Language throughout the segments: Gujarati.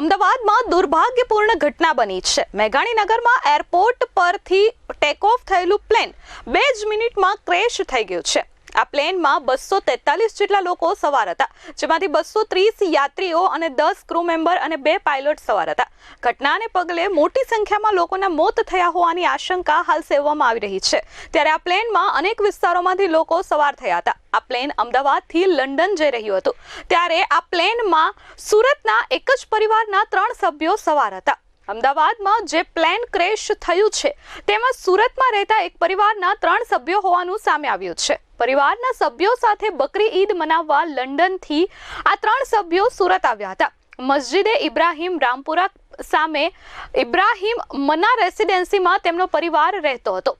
અમદાવાદમાં દુર્ભાગ્યપૂર્ણ ઘટના બની છે. મેઘાણીનગરમાં એરપોર્ટ પરથી ટેક ઓફ થયેલું પ્લેન બે જ મિનિટમાં ક્રેશ થઈ ગયું છે. આ પ્લેનમાં બસો તેતાલીસ જેટલા લોકો સવાર હતા, જેમાંથી બસો ત્રીસ યાત્રીઓ અને દસ ક્રૂ મેમ્બર અને બે પાયલોટ સવાર હતા. ઘટનાને પગલે મોટી સંખ્યામાં લોકોના મોત થયા હોવાની આશંકા હાલ સેવવામાં આવી રહી છે. ત્યારે આ પ્લેનમાં અનેક વિસ્તારોમાંથી લોકો સવાર થયા હતા. આ પ્લેન અમદાવાદથી લંડન જઈ રહ્યું હતું. ત્યારે આ પ્લેનમાં સુરતના એક જ પરિવારના ત્રણ સભ્યો સવાર હતા. અમદાવાદમાં જે પ્લેન ક્રેશ થયું છે, તેમાં સુરતમાં રહેતા એક પરિવારના ત્રણ સભ્યો હોવાનું સામે આવ્યું છે. પરિવારના સભ્યો સાથે બકરી ઈદ મનાવવા લંડનથી આ ત્રણ સભ્યો સુરત આવ્યા હતા. મસ્જિદે ઇબ્રાહીમ રામપુરા સામે ઇબ્રાહીમ મના રેસિડેન્સીમાં તેમનો પરિવાર રહેતો હતો.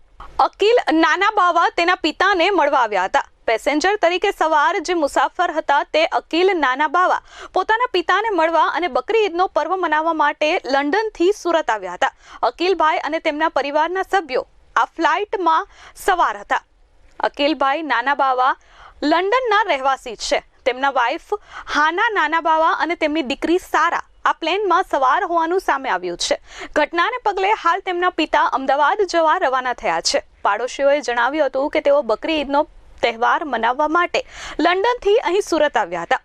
અકીલ નાના બાવા તેના પિતાને મળવા આવ્યા હતા. પેસેન્જર તરીકે સવાર જે મુસાફર હતા તે અકીલ નાના બાવા પોતાના પિતાને મળવા અને બકરી ઈદનો પર્વ મનાવવા માટે લંડનથી સુરત આવ્યા હતા. અકીલભાઈ અને તેમના પરિવારના સભ્યો આ ફ્લાઇટમાં સવાર હતા. અકીલભાઈ નાના બાવા લંડનના રહેવાસી છે. તેમના વાઇફ હાના નાના બાવા અને તેમની દીકરી સારા આ પ્લેનમાં સવાર હોવાનું સામે આવ્યું છે. ઘટનાને પગલે હાલ તેમના પિતા અમદાવાદ જવા રવાના થયા છે. પાડોશીઓએ જણાવ્યું હતું કે તેઓ બકરી ઈદનો તહેવાર મનાવવા માટે લંડનથી અહીં સુરત આવ્યા હતા.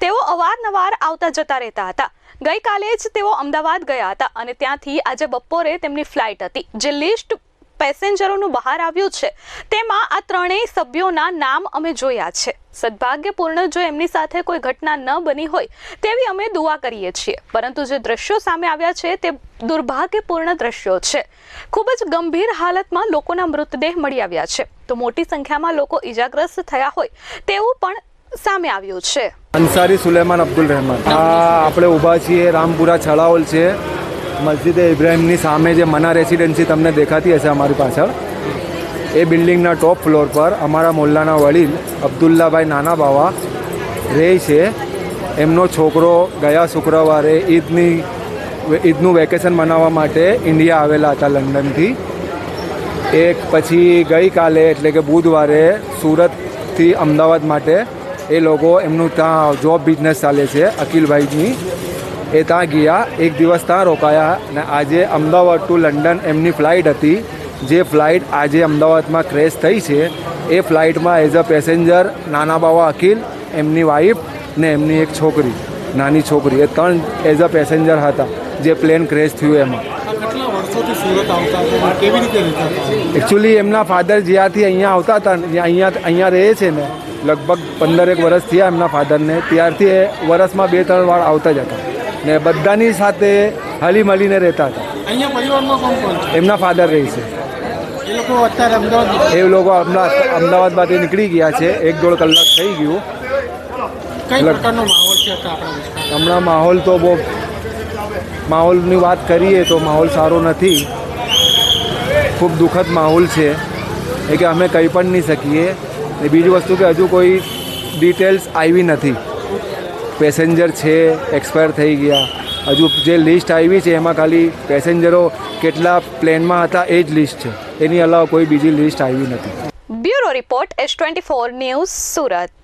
તેઓ અવારનવાર આવતા જતા રહેતા હતા. ગઈકાલે જ તેઓ અમદાવાદ ગયા હતા અને ત્યાંથી આજે બપોરે તેમની ફ્લાઇટ હતી. જે લિસ્ટ પેસેન્જરોનું બહાર આવ્યું છે. તેમાં આ ત્રણેય સભ્યોના નામ અમે જોયા છે. સદભાગ્યપૂર્ણ જો એમની સાથે કોઈ ઘટના ન બની હોય, તેવી અમે દુઆ કરીએ છીએ. પરંતુ જે દ્રશ્યો સામે આવ્યા છે, તે દુર્ભાગ્યપૂર્ણ દ્રશ્યો છે. ખૂબ જ ગંભીર હાલતમાં લોકોના મૃતદેહ મળી આવ્યા છે. તો મોટી સંખ્યામાં લોકો ઈજાગ્રસ્ત થયા હોય, તેવું પણ સામે આવ્યું છે. અંસારી સુલેમાન અબ્દુલ રહેમાન. આપણે ઊભા છીએ, રામપુરા છળાઓલ છે. મસ્જિદે ઇબ્રાહિમની સામે જે મના રેસિડેન્સી તમને દેખાતી હશે અમારી પાછળ, એ બિલ્ડિંગના ટોપ ફ્લોર પર અમારા મોલ્લાના વડીલ અબ્દુલ્લાભાઈ નાના બાવા રહે છે. એમનો છોકરો ગયા શુક્રવારે ઈદની, ઈદનું વેકેશન મનાવવા માટે ઇન્ડિયા આવેલા હતા લંડનથી. એક પછી ગઈકાલે એટલે કે બુધવારે સુરતથી અમદાવાદ માટે એ લોકો એમનું ત્યાં જોબ બિઝનેસ ચાલે છે અકિલભાઈની. એ ત્યાં ગયા એક દિવસ ત્યાં રોકાયા અને આજે અમદાવાદ ટુ લંડન એમની ફ્લાઇટ હતી. જે ફ્લાઇટ આજે અમદાવાદમાં ક્રેશ થઈ છે. એ ફ્લાઇટમાં એઝ અ પેસેન્જર નાના બાવા અકિલ એમની વાઈફ ને એમની એક છોકરી નાની છોકરી એ ત્રણ એઝ અ પેસેન્જર હતા જે પ્લેન ક્રેશ થયું એમાં. એકચ્યુઅલી એમના ફાધર જ્યાંથી અહીંયા આવતા હતા અહીંયા અહીંયા રહે છે ને લગભગ પંદરેક વર્ષ થયા એમના ફાધરને ત્યારથી એ વર્ષમાં બે ત્રણ વાર આવતા જ હતા. ને બધાની સાથે હળી મળીને રહેતા હતા. અહીંયા પરિવારમાં કોણ કોણ એમના ફાધર રહે છે. એ લોકો અમદાવાદ અમદાવાદમાંથી નીકળી ગયા છે. એક દોઢ કલાક થઈ ગયું. હમણાં માહોલ તો બહુ માહોલની વાત કરીએ તો માહોલ સારો નથી. ખૂબ દુઃખદ માહોલ છે. એ કે અમે કંઈ પણ નહીં શકીએ. ને બીજી વસ્તુ કે હજુ કોઈ ડિટેલ્સ આવી નથી. પેસેન્જર છે, એક્સપાયર થઈ ગયા. હજુ જે લિસ્ટ આવી છે, એમાં ખાલી પેસેન્જરો કેટલા પ્લેનમાં હતા એ જ લિસ્ટ છે. એની અલાવા કોઈ બીજી લિસ્ટ આવી નથી. Bureau report S twenty four news Surat.